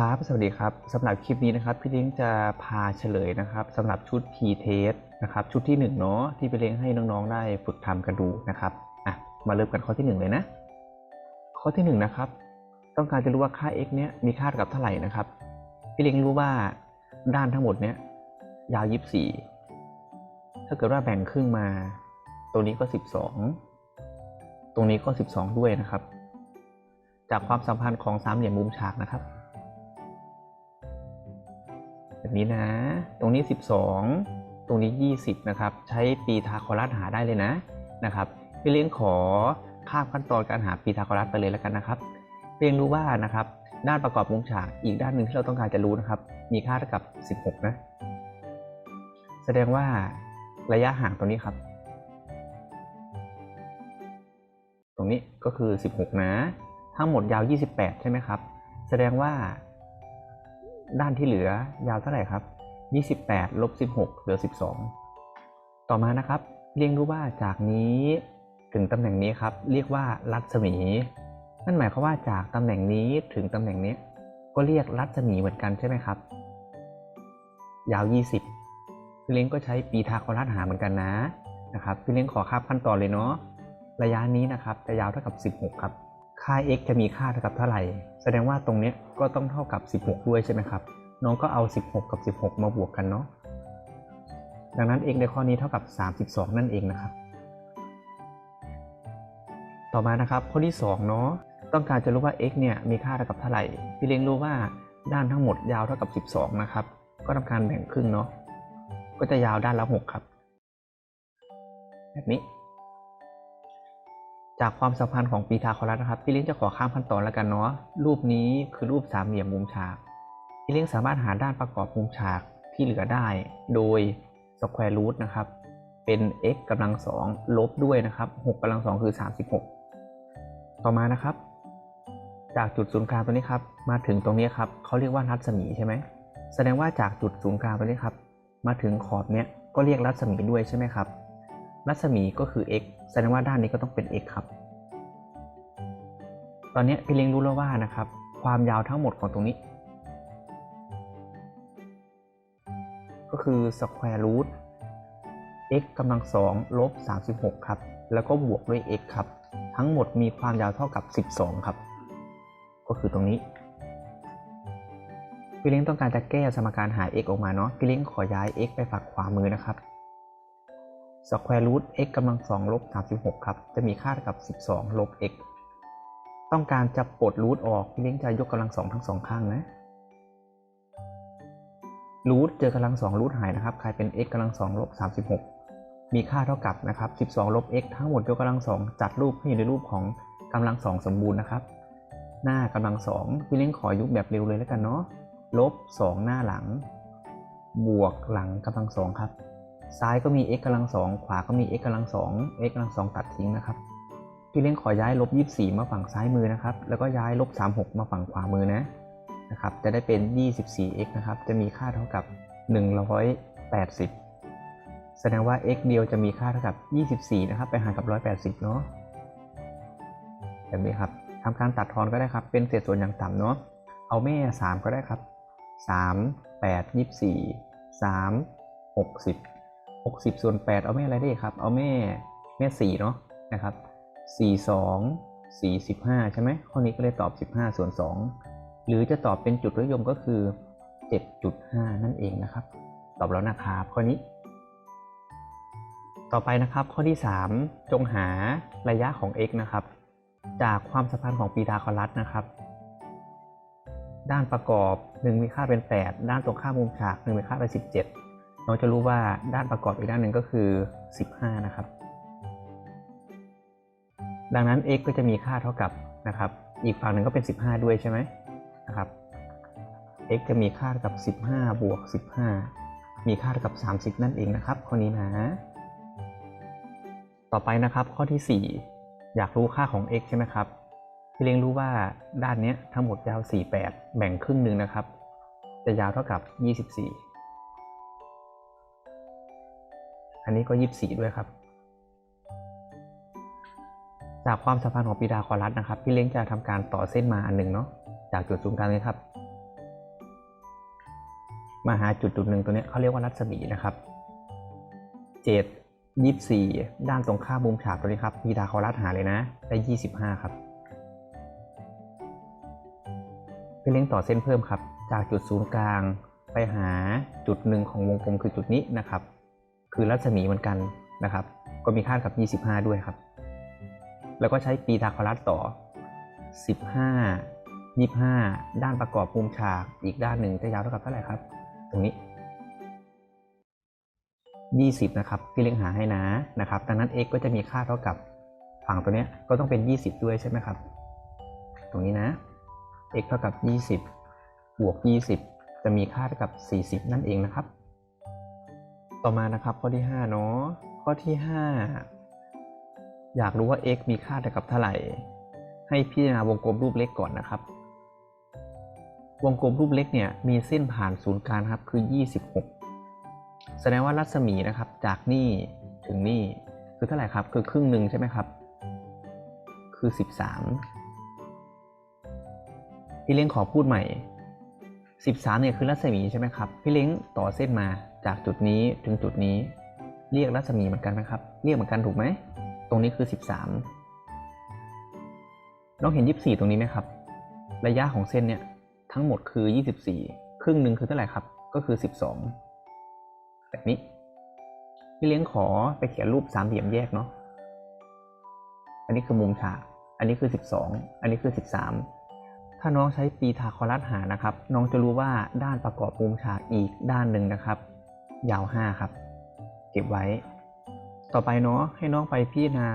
ครับสวัสดีครับสำหรับคลิปนี้นะครับพี่เล้งจะพาเฉลยนะครับสำหรับชุด P test นะครับชุดที่1เนาะที่พี่เล้งให้น้องๆได้ฝึกทำกันดูนะครับอะมาเริ่มกันข้อที่ 1 เลยนะ ข้อที่1นะครับต้องการจะรู้ว่าค่า x เนี้ยมีค่าเท่ากับเท่าไหร่นะครับพี่เล้งรู้ว่าด้านทั้งหมดเนี้ยยาว 24 ถ้าเกิดว่าแบ่งครึ่งมา ตรงนี้ก็ 12 ตรงนี้ก็ 12 ด้วยนะครับ จากความสัมพันธ์ของสามเหลี่ยมมุมฉากนะครับ แบบนี้นะ ตรงนี้ 12 ตรงนี้ 20 นะครับ ใช้ปีทาคอรัสหาได้เลยนะนะครับพี่เลี้ยงขอข้ามขั้นตอนการหาปีทาคอรัสไปเลยแล้วกันนะครับเรียนรู้ว่านะครับด้านประกอบมุมฉากอีกด้านหนึ่งที่เราต้องการจะรู้นะครับ มีค่าเท่ากับ 16 นะ แสดงว่าระยะห่างตรงนี้ครับ ตรงนี้ก็คือ 16 นะทั้งหมดยาว 28 ใช่ไหมครับ แสดงว่า ด้านที่เหลือยาวเท่าไหร่ครับ 28ลบ16 เหลือ 12 ต่อมานะครับ เรียงรู้ว่าจากนี้ถึงตำแหน่งนี้ครับ เรียกว่ารัศมี นั่นหมายความว่าจากตำแหน่งนี้ถึงตำแหน่งนี้ ก็เรียกรัศมีเหมือนกันใช่ไหมครับ ยาว 20พี่เล้งก็ใช้ปีทาคอรัสหาเหมือนกันนะนะครับพี่เล้งขอข้ามขั้นตอนเลยเนาะระยะนี้นะครับจะยาวเท่ากับ 16 ครับ ค่า x จะมีค่าเท่ากับเท่าไหร่ แสดงว่าตรงนี้ก็ต้องเท่ากับ 16 ด้วยใช่ไหมครับ น้องก็เอา 16 กับ 16 มาบวกกันเนาะ ดังนั้น x ในข้อนี้เท่ากับ 32 นั่นเองนะครับ ต่อมานะครับข้อที่2เนาะ ต้องการจะรู้ว่า x เนี่ยมีค่าเท่ากับเท่าไหร่ พี่เลี้ยงรู้ว่าด้านทั้งหมดยาวเท่ากับ 12 นะครับ ก็ทำการแบ่งครึ่งเนาะ ก็จะยาวด้านละ 6 ครับ แบบนี้ จากความสัมพันธ์ของปีทาคอรัสนะครับพี่เลี้ยงจะขอข้ามขั้นตอนแล้วกันเนาะรูปนี้คือรูปสามเหลี่ยมมุมฉากพี่เลี้ยงสามารถหาด้านประกอบมุมฉากที่เหลือได้ โดยสแควร์รูทนะครับเป็น x กำลังสองลบด้วยนะครับ6กำลังสองคือ 36 ต่อมานะครับ จากจุดศูนย์กลางตัวนี้ครับมาถึงตรงนี้ครับเขาเรียกว่ารัศมีใช่ไหมแสดงว่าจากจุดศูนย์กลางตัวนี้ครับมาถึงขอบเนี้ยก็เรียกรัศมีด้วยใช่ไหมครับ รัศมีก็คือ x แสดงว่าด้านนี้ก็ต้องเป็น x ครับ ตอนนี้พี่เลี้ยงรู้แล้วว่านะครับ ความยาวทั้งหมดของตรงนี้ ก็คือ square root x กำลังสองลบ 36 ครับ แล้วก็บวกด้วย x ครับ ทั้งหมดมีความยาวเท่ากับ 12 ครับ ก็คือตรงนี้ พี่เล้งต้องการจะแก้สมการหา x ออกมาเนาะ พี่เล้งขอย้าย x ไปฝั่งขวามือนะครับ square root x กำลังสองลบ36 ครับ จะมีค่าเท่ากับ 12 ลบ x ต้องการจะปลดรูทออก พี่เล้งจะยกกำลังสองทั้งสองข้างนะรูทเจอกำลังสองรูทหายนะครับกลายเป็น x กำลังสองลบ36 มีค่าเท่ากับนะครับ 12 ลบ x ทั้งหมดยกกำลังสองจัดรูปให้อยู่ในรูปของกำลังสองสมบูรณ์นะครับ หน้ากำลังสองพี่เล้งขอยุบแบบเร็วเลยแล้วกันเนาะลบ 2 หน้าหลัง บวกหลังกำลังสองครับ ซ้ายก็มี x กำลังสองขวาก็มี x กำลังสอง x กำลังสองตัดทิ้งนะครับพี่เล้งขอย้ายลบ24 มาฝั่งซ้ายมือนะครับ แล้วก็ย้ายลบ36 มาฝั่งขวามือนะนะครับ จะได้เป็น 24x นะครับ จะมีค่าเท่ากับ 180 แสดงว่า x เดียวจะมีค่าเท่ากับ 24 นะครับ ไปหารกับ 180 เนาะแบบนี้ครับทำการตัดทอนก็ได้ครับ เป็นเศษส่วนอย่างต่ำเนาะ เอาแม่ 3 ก็ได้ครับ 3 8 24 3 60 60ส่วน8เอาแม่อะไรได้ครับ เอาแม่แม่4เนาะนะครับ42 45 ใช่ไหมข้อนี้ก็เลยตอบ 15 ส่วน 2 หรือจะตอบเป็นจุดนิยมก็คือ 7.5 นั่นเองนะครับ ตอบแล้วนะครับข้อนี้ ต่อไปนะครับข้อที่ 3 จงหาระยะของ x นะครับ จากความสัมพันธ์ของปีทาคอรัสนะครับ ด้านประกอบ 1 มีค่าเป็น 8 ด้านตรงข้ามมุมฉาก 1 มีค่าเป็น 17 เราจะรู้ว่าด้านประกอบอีกด้านหนึ่งก็คือ 15 นะครับ ดังนั้น x ก็จะมีค่าเท่ากับนะครับ อีกฝั่งหนึ่งก็เป็น 15 ด้วยใช่ไหมนะครับ x จะมีค่าเท่ากับ 15 บวก 15 มีค่าเท่ากับ 30 นั่นเองนะครับ ข้อนี้นะ ต่อไปนะครับข้อที่ 4 อยากรู้ค่าของ x ใช่ไหมครับพี่เลี้ยงรู้ว่าด้านนี้ทั้งหมดยาว 48 แบ่งครึ่งหนึ่งนะครับ จะยาวเท่ากับ 24 อันนี้ก็24ด้วยครับ จากความสัมพันธ์ของปีดาคอรัสนะครับ พี่เล้งจะทำการต่อเส้นมาอันหนึ่งเนาะจากจุดศูนย์กลางนี้ครับ มาหาจุดจุดหนึ่งตัวนี้เขาเรียกว่ารัศมีนะครับเจ็ดยี่สี่ด้านตรงข้ามมุมฉากตัวนี้ครับพีทาคอรัสหาเลยนะ ได้ยี่สิบห้าครับพี่เล้งต่อเส้นเพิ่มครับ จากจุดศูนย์กลางไปหาจุดหนึ่งของวงกลมคือจุดนี้นะครับ คือรัศมีเหมือนกันนะครับ ก็มีค่ากับ 25 ด้วยครับ แล้วก็ใช้ปีทาคอรัสต่อ 15 25 ด้านประกอบมุมฉากอีกด้านหนึ่งจะยาวเท่ากับเท่าไหร่ครับ ตรงนี้ 20 นะครับพี่เล็งหาให้นะนะครับดังนั้น x ก็จะมีค่าเท่ากับฝั่งตัวเนี้ยก็ต้องเป็น 20 ด้วยใช่ไหมครับ ตรงนี้นะ x เท่ากับ 20 บวก 20 จะมีค่าเท่ากับ 40 นั่นเองนะครับ ต่อมานะครับข้อที่ 5 เนาะข้อที่ 5 อยากรู้ว่า x มีค่าเท่ากับเท่าไหร่ ให้พิจารณาวงกลมรูปเล็กก่อนนะครับ วงกลมรูปเล็กเนี่ยมีเส้นผ่านศูนย์กลางครับคือ 26 แสดงว่ารัศมีนะครับจากนี่ถึงนี่คือเท่าไหร่ครับคือครึ่งหนึ่งใช่ไหมครับ คือ 13 พี่เล้งขอพูดใหม่ 13เนี่ยคือรัศมีใช่ไหมครับ พี่เล้งต่อเส้นมา จากจุดนี้ถึงจุดนี้เรียกรัศมีเหมือนกันไหมครับ เรียกเหมือนกันถูกไหม ตรงนี้คือ 13 น้องเห็น 24 ตรงนี้ไหมครับ ระยะของเส้นเนี่ยทั้งหมดคือ 24 ครึ่งหนึ่งคือเท่าไหร่ครับ ก็คือ 12 แบบนี้พี่เลี้ยงขอไปเขียนรูปสามเหลี่ยมแยกเนาะ อันนี้คือมุมฉาก อันนี้คือ 12 อันนี้คือ 13 ถ้าน้องใช้ปีทาคอรัสหานะครับ น้องจะรู้ว่าด้านประกอบมุมฉากอีกด้านหนึ่งนะครับ ยาว 5 ครับ เก็บไว้ ต่อไปเนาะให้น้องไปพิจารณา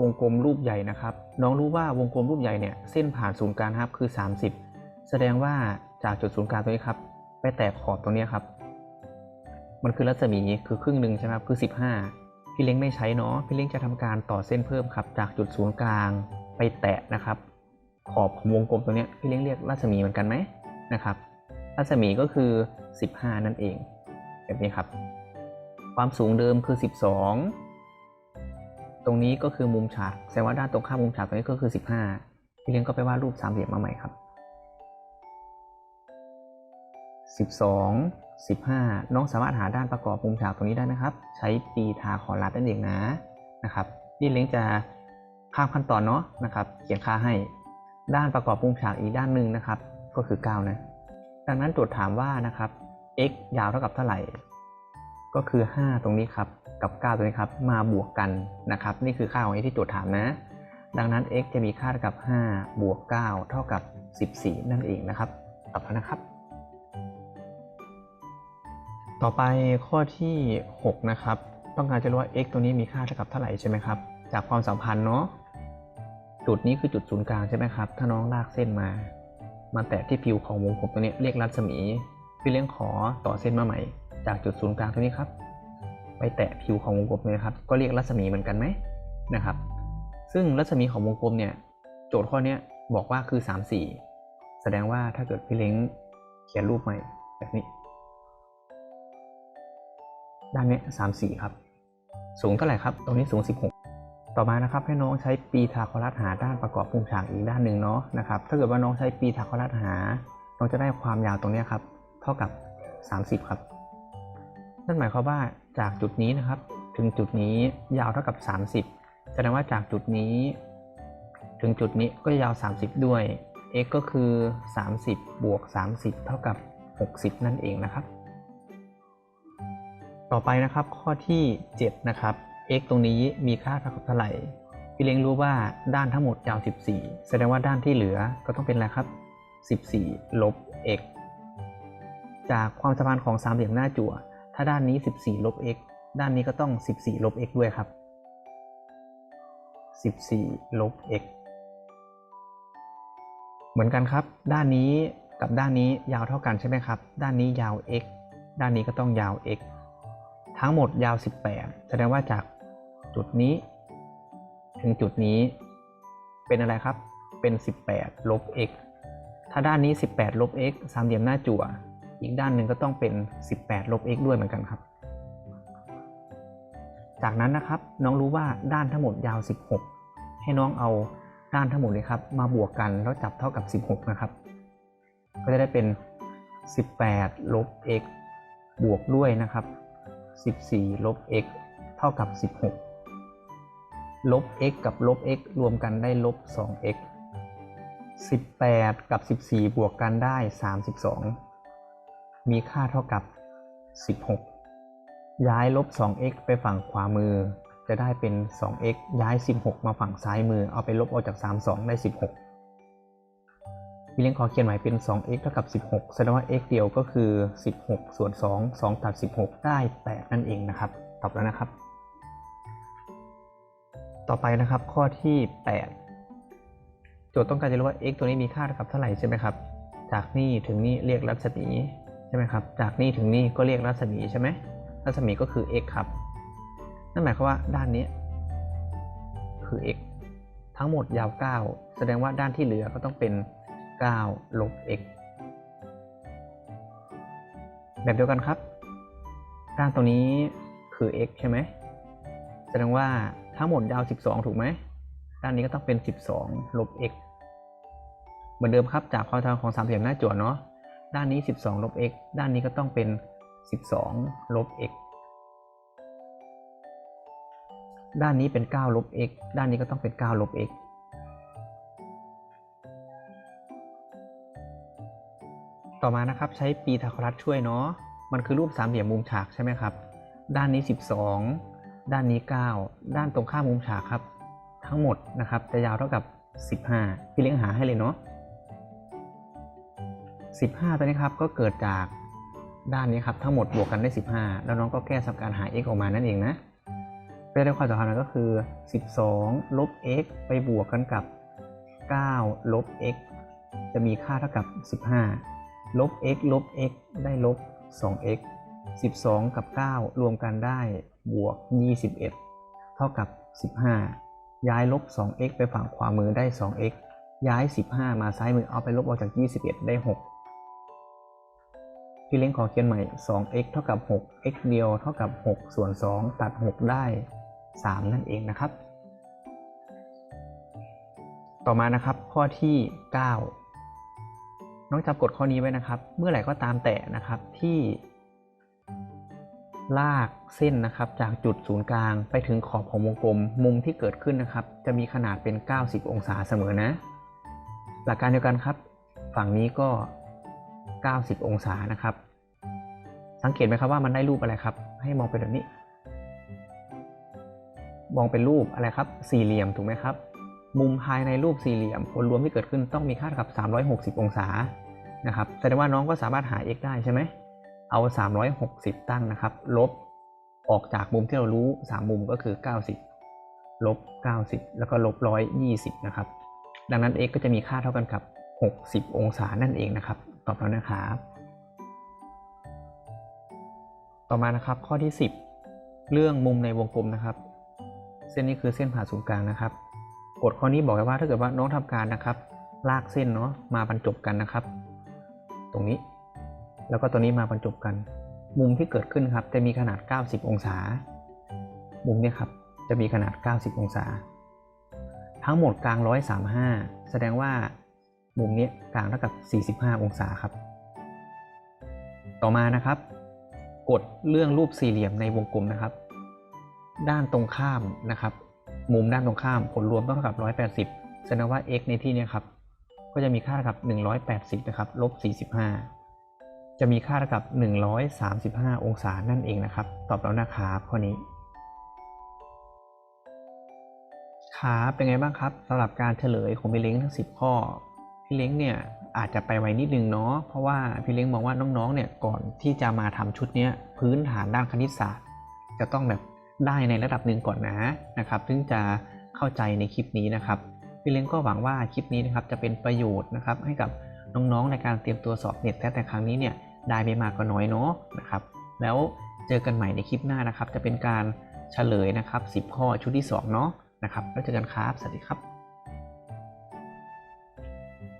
วงกลมรูปใหญ่นะครับ น้องรู้ว่าวงกลมรูปใหญ่เนี่ยเส้นผ่านศูนย์กลางครับคือ 30 แสดงว่าจากจุดศูนย์กลางตรงนี้ครับ ไปแตกขอบตรงนี้ครับ มันคือรัศมีคือครึ่งหนึ่งใช่ไหมครับคือ 15 พี่เล้งไม่ใช้เนาะพี่เล้งจะทำการต่อเส้นเพิ่มครับ จากจุดศูนย์กลางไปแตะนะครับ ขอบของวงกลมตรงนี้พี่เล้งเรียกรัศมีเหมือนกันไหมนะครับรัศมีก็คือ 15 นั่นเอง แบบนี้ครับ ความสูงเดิมคือ 12 ตรงนี้ก็คือมุมฉาก แสดงว่าด้านตรงข้ามมุมฉากตรงนี้ก็คือ 15 พี่เลี้ยงก็ไปวาดรูปสามเหลี่ยมมาใหม่ครับ 12 15 น้องสามารถหาด้านประกอบมุมฉากตรงนี้ได้นะครับ ใช้ปีทาคอรัสนั่นเองนะนะครับพี่เลี้ยงจะข้ามขั้นตอนเนาะนะครับ เขียนค่าให้ด้านประกอบมุมฉากอีกด้านหนึ่งนะครับ ก็คือ 9 นะ ดังนั้นโจทย์ถามว่านะครับ x ยาวเท่ากับเท่าไหร่ ก็คือ 5 ตรงนี้ครับ กับ 9 ตรงนี้ครับ มาบวกกันนะครับ นี่คือค่าของ x ที่โจทย์ถามนะ ดังนั้น x จะมีค่าเท่ากับ 5 บวก 9 เท่ากับ 14 นั่นเองนะครับตอบแล้วนะครับ ต่อไปข้อที่ 6 นะครับ ต้องการจะรู้ว่า x ตัวนี้มีค่าเท่ากับเท่าไหร่ใช่ไหมครับ จากความสัมพันธ์เนาะ จุดนี้คือจุดศูนย์กลางใช่ไหมครับ ถ้าน้องลากเส้นมา มาแตะที่ผิวของวงกลมตัวนี้เรียกรัศมี พี่เลี้ยงขอต่อเส้นมาใหม่ จากจุดศูนย์กลางตรงนี้ครับ ไปแตะผิวของวงกลมเลยครับ ก็เรียกรัศมีเหมือนกันไหมนะครับ ซึ่งรัศมีของวงกลมเนี่ย โจทย์ข้อนี้บอกว่าคือ 3 4 แสดงว่าถ้าเกิดพี่เล้งเขียนรูปใหม่แบบนี้ ด้านนี้3 4ครับ สูงเท่าไหร่ครับ ตรงนี้สูง 16 ต่อมานะครับให้น้องใช้ปีทาคอรัสหาด้านประกอบมุมฉากอีกด้านหนึ่งเนาะนะครับ ถ้าเกิดว่าน้องใช้ปีทาคอรัสหาน้องจะได้ความยาวตรงนี้ครับ เท่ากับ 30 ครับ นั่นหมายความว่าจากจุดนี้นะครับ ถึงจุดนี้ยาวเท่ากับ 30 แสดงว่าจากจุดนี้ ถึงจุดนี้ก็ยาว 30 ด้วย x ก็คือ 30 บวก 30 เท่ากับ 60 นั่นเองนะครับ ต่อไปนะครับข้อที่ 7 นะครับ x ตรงนี้มีค่าเท่ากับเท่าไหร่พี่เล้งรู้ว่าด้านทั้งหมดยาว 14 แสดงว่าด้านที่เหลือก็ต้องเป็นอะไรครับ 14 ลบ x จากความสัมพันธ์ของสามเหลี่ยมหน้าจั่ว ถ้าด้านนี้ 14ลบ x ด้านนี้ก็ต้อง 14ลบ x ด้วยครับ 14ลบ x เหมือนกันครับ ด้านนี้กับด้านนี้ยาวเท่ากันใช่ไหมครับ ด้านนี้ยาว x ด้านนี้ก็ต้องยาว x ทั้งหมดยาว 18 แสดงว่าจากจุดนี้ ถึงจุดนี้เป็นอะไรครับ เป็น 18 ลบ x ถ้าด้านนี้ 18 ลบ x สามเหลี่ยมหน้าจั่ว อีกด้านหนึ่งก็ต้องเป็น 18 ลบ x ด้วยเหมือนกันครับ จากนั้นนะครับน้องรู้ว่าด้านทั้งหมดยาว 16 ให้น้องเอาด้านทั้งหมดเลยครับ มาบวกกันแล้วจับเท่ากับ 16 นะครับ ก็จะได้เป็น 18 ลบ x บวกด้วยนะครับ 14 ลบ x เท่ากับ 16 ลบ x กับลบ x รวมกันได้ลบ 2x 18 กับ 14 บวกกันได้ 32 มีค่าเท่ากับ 16 ย้ายลบ 2x ไปฝั่งขวามือ จะได้เป็น 2x ย้าย 16 มาฝั่งซ้ายมือ เอาไปลบออกจาก 32 ได้ 16พี่เลี้ยงขอเขียนใหม่เป็น 2x เท่ากับ 16 แสดงว่า x เดียวก็คือ 16 ส่วน 2 2 ตัด 16 ได้ 8 นั่นเองนะครับ ตอบแล้วนะครับ ต่อไปนะครับข้อที่ 8 โจทย์ต้องการจะรู้ว่า x ตัวนี้มีค่าเท่ากับเท่าไหร่ใช่ไหมครับ จากนี่ถึงนี่เรียกรัศมี ช่ไหมครับ จากนี่ถึงนี่ก็เรียกรัศมีใช่ไหมรัศมีก็คือ x ครับ นั่นหมายความว่าด้านนี้คือ x ทั้งหมดยาว 9 แสดงว่าด้านที่เหลือก็ต้องเป็น 9 ลบ x แบบเดียวกันครับ ด้านตรงนี้คือ x ใช่ไหม แสดงว่าทั้งหมดยาว 12 ถูกไหม ด้านนี้ก็ต้องเป็น 12 ลบ x เหมือนเดิมครับ จากความทางของสามเหลี่ยมหน้าจั่วเนาะ ด้านนี้ 12 ลบ x ด้านนี้ก็ต้องเป็น 12 ลบ x ด้านนี้เป็น 9 ลบ x ด้านนี้ก็ต้องเป็น 9 ลบ x ต่อมานะครับใช้ปีทาครัสช่วยเนาะ มันคือรูปสามเหลี่ยมมุมฉากใช่ไหมครับ ด้านนี้ 12 ด้านนี้ 9 ด้านตรงข้ามมุมฉากครับ ทั้งหมดนะครับจะยาวเท่ากับ 15 พี่เลี้ยงหาให้เลยเนาะ 15 ตัวนี้ครับก็เกิดจากด้านนี้ครับทั้งหมดบวกกันได้ 15 แล้วน้องก็แก้สมการหา x ออกมานั่นเองนะเพื่อได้ความสัมพันธ์ก็คือ 12 ลบ x ไปบวกกันกับ 9 ลบ x จะมีค่าเท่ากับ 15 ลบ x ลบ x ได้ลบ 2x 12 กับ 9 รวมกันได้บวก 21 เท่ากับ 15 ย้ายลบ 2x ไปฝั่งขวามือได้ 2x ย้าย 15 มาซ้ายมือเอาไปลบออกจาก 21 ได้ 6 พี่เล้งขอเขียนใหม่ 2x เท่ากับ 6 x เดียวเท่ากับ 6 ส่วน 2 ตัด 6 ได้ 3 นั่นเองนะครับ ต่อมานะครับข้อที่ 9 น้องจำกฎข้อนี้ไว้นะครับ เมื่อไหร่ก็ตามแต่นะครับที่ ลากเส้นนะครับจากจุดศูนย์กลางไปถึงขอบของวงกลมมุมที่เกิดขึ้นนะครับ จะมีขนาดเป็น 90 องศาเสมอนะ หลักการเดียวกันครับ ฝั่งนี้ก็ 90 องศานะครับ สังเกตไหมครับว่ามันได้รูปอะไรครับ ให้มองเป็นแบบนี้ มองเป็นรูปอะไรครับ สี่เหลี่ยมถูกไหมครับ มุมภายในรูปสี่เหลี่ยมผลรวมที่เกิดขึ้นต้องมีค่าเท่ากับ 360 องศานะครับ แสดงว่าน้องก็สามารถหา x ได้ใช่ไหม เอา 360 ตั้งนะครับ ลบออกจากมุมที่เรารู้ 3 มุมก็คือ 90 ลบ 90 แล้วก็ลบ 120 นะครับ ดังนั้น x ก็จะมีค่าเท่ากันกับ 60 องศานั่นเองนะครับ ตอบแล้วนะครับ ต่อมานะครับข้อที่ 10 เรื่องมุมในวงกลมนะครับ เส้นนี้คือเส้นผ่าศูนย์กลางนะครับกฎข้อนี้บอกไว้ว่าถ้าเกิดว่าน้องทำการนะครับ ลากเส้นเนาะมาบรรจบกันนะครับ ตรงนี้ แล้วก็ตัวนี้มาบรรจบกัน มุมที่เกิดขึ้นครับ จะมีขนาด 90 องศา มุมเนี่ยครับจะมีขนาด 90 องศา ทั้งหมดกลาง 135 แสดงว่า มุมนี้กลางเท่ากับ 45 องศาครับ ต่อมานะครับกฎเรื่องรูปสี่เหลี่ยมในวงกลมนะครับ ด้านตรงข้ามนะครับ มุมด้านตรงข้ามผลรวมต้องเท่ากับ 180แสดงว่า x ในที่นี้ครับ ก็จะมีค่าเท่ากับ 180 นะครับ ลบ 45 จะมีค่าเท่ากับ 135 องศานั่นเองนะครับ ตอบแล้วนะครับข้อนี้ครับเป็นไงบ้างครับสำหรับการเฉลยของพี่เลงทั้ง 10 ข้อ พี่เล้งเนี่ยอาจจะไปไวนิดนึงเนาะเพราะว่าพี่เล้งมองว่าน้องๆเนี่ยก่อนที่จะมาทำชุดเนี้ยพื้นฐานด้านคณิตศาสตร์ จะต้องแบบได้ในระดับหนึ่งก่อนนะนะครับถึงจะเข้าใจในคลิปนี้นะครับพี่เล้งก็หวังว่าคลิปนี้นะครับจะเป็นประโยชน์นะครับให้กับน้องๆในการเตรียมตัวสอบเน็ตแต่แต่ครั้งนี้เนี่ยได้ไม่มากก็น้อยเนาะนะครับแล้วเจอกันใหม่ในคลิปหน้านะครับ จะเป็นการเฉลยนะครับ 10 ข้อชุดที่ 2 เนาะนะครับแล้วเจอกันครับ สวัสดีครับ